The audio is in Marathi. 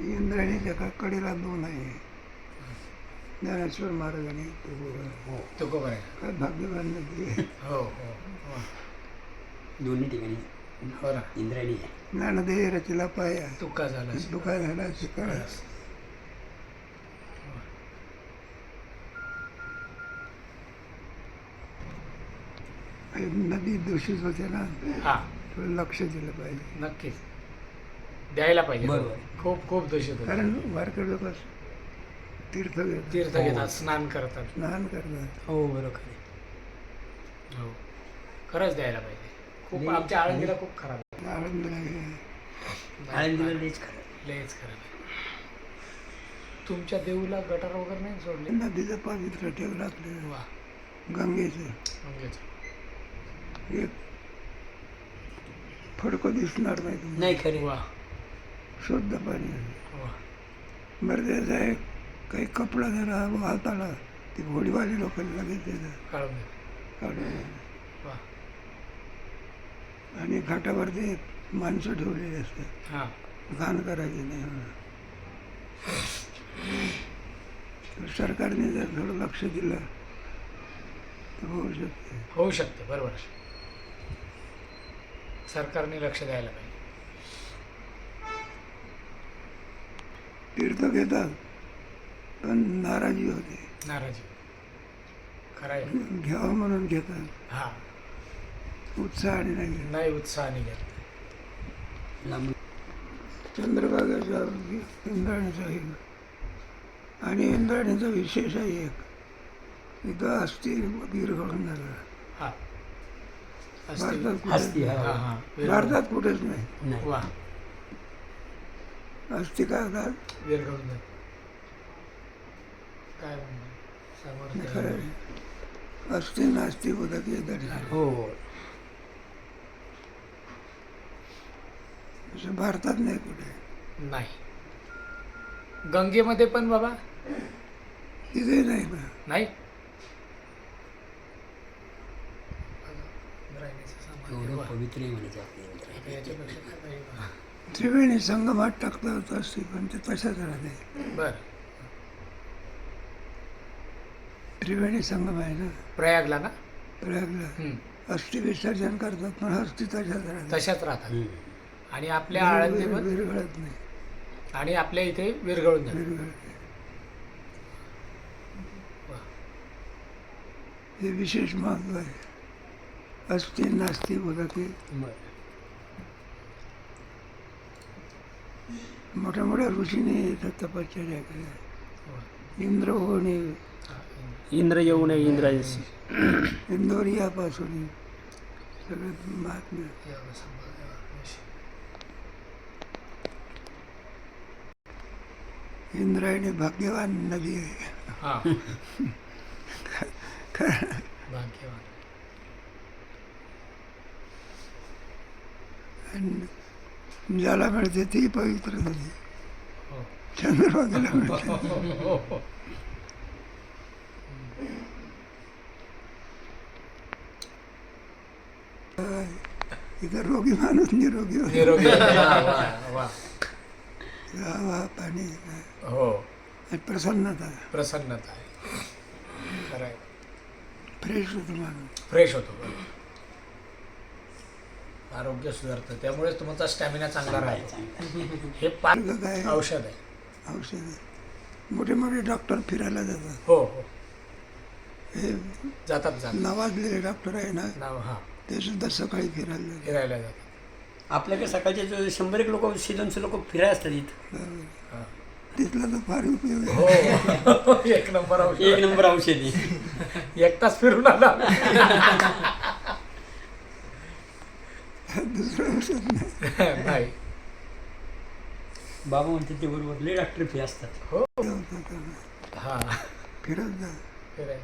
इंद्रायणीच्या का कडेला दोन आहे ज्ञानेश्वर महाराजांनी तुकोबा. तुकोबर आहे? काय भाग्यवान नदी हो हो हो. दोन्ही ठिकाणी हो ना. इंद्रायणी आहे. ज्ञानदेह रचिला पाया. तुका झाला दुकान झाला शिकाळ नदी दूषित होते ना हा. थोडं लक्ष दिलं पाहिजे. नक्कीच. द्यायला पाहिजे. बरोबर. खूप खूप दूषित होतं. कारण वारकरी लोक तीर्थ घेतात. तीर्थ घेतात स्नान करतात. स्नान करतात. हो बरोबर आहे. हो. खरंच द्यायला पाहिजे. खूप. आमच्या आळंदीला खूप खराब आहे. आनंद नाही आळंदीला लईच खरं लयच खराब आहे. तुमच्या देऊला गटार वगैरे नाही सोडले? नदीचं पवित्र ठेवलं आपलं. वा. गंगेचं. गंगेचं. एक फडकं दिसणार नाही तुम्हाला. नाही खरे वा. शुद्ध पाणी. मर्यादा आहे काही कपडा जरा हाताला ती घोडीवाली लोक लगेच देतात. काढून आणि घाटावरती माणसं ठेवलेली असतात. हां. घाण करायची नाही म्हणून. सरकारने जर थोडं लक्ष दिलं तर होऊ शकते. होऊ शकते बरोबर. सरकारने लक्ष द्यायला पाहिजे. तीर्थ घेतात पण नाराजी होते. नाराजी. घ्यावं म्हणून घेतात हा. उत्साहाने नाही घेत. नाही उत्साहाने घेत. लांब चंद्रभागेचा इंद्राणीचा एक आणि इंद्राणीचा विशेष आहे एक. इथं अस्थि गिरघडून झालं. हा. असते हा. हा हा. भारतात कुठेच नाही. नाही. वा. जात काय म्हणणार समर्थ खरं आहे. आहे. अस्थि नास्ती उदक येतात. हो. असं भारतात नाही कुठे. नाही. गंगेमध्ये पण बाबा? तिथे नाही ना. नाही. पवित्र त्रिवेणी संगमात टाकतात अस्थि पण ते तशाच राहते बर. त्रिवेणी संगम आहे ना? प्रयागला ना? प्रयागला. अस्थि विसर्जन करतात पण अस्थि तशाच राहतात तशाच राहतात. आणि आपल्या आळंदी विरघळत नाही आणि आपल्या इथे विरघळून. हे विशेष महत्त्व आहे. अस्थि नास्ती उदके बरं. मोठ्या मोठ्या ऋषीने तपश्चर्या केल्या. इंद्र होणे हा, इंद्र येऊ नये इंद्रायणी इंदोरियापासून सगळं महात्म्य. एवढं सांभाळ, एवढं विषय. इंद्रायणी भाग्यवान नदी आहे. हा. भाग्यवान. आणि ज्याला मिळते ती पवित्र नदी हो चंद्रभागेला मिळते. इथं रोगी माणूस निरोगी होतो. निरोगी वा, वा, वा. हवा पाणी. हो. आणि प्रसन्नता. प्रसन्नता फ्रेश होतो माणूस. फ्रेश होतो आरोग्य सुधारतं. त्यामुळेच तुमचा स्टॅमिना चांगला राहतो. हे पाच औषध आहे. औषध आहे. मोठे मोठे डॉक्टर फिरायला जातात. हो हो. हे जातात जातात. नावाजलेले डॉक्टर आहे ना नाव हा. ते सुद्धा सकाळी फिरायला जातात. फिरायला जातात. आपल्याकडे सकाळचे जो शंभर एक लोक दोनशे लोक फिराय असतात इथं. बरोबर. हा. तिथला तर फार उपयोग आहे. हो. एक नंबर औषध. एक नंबर औषध आहे. एक तास फिरून आला दुसरं औषध नाही नाही बाबा म्हणते ते बरोबर लय डॉक्टर फी असतात. हो. हा. फिरत जा. फिराय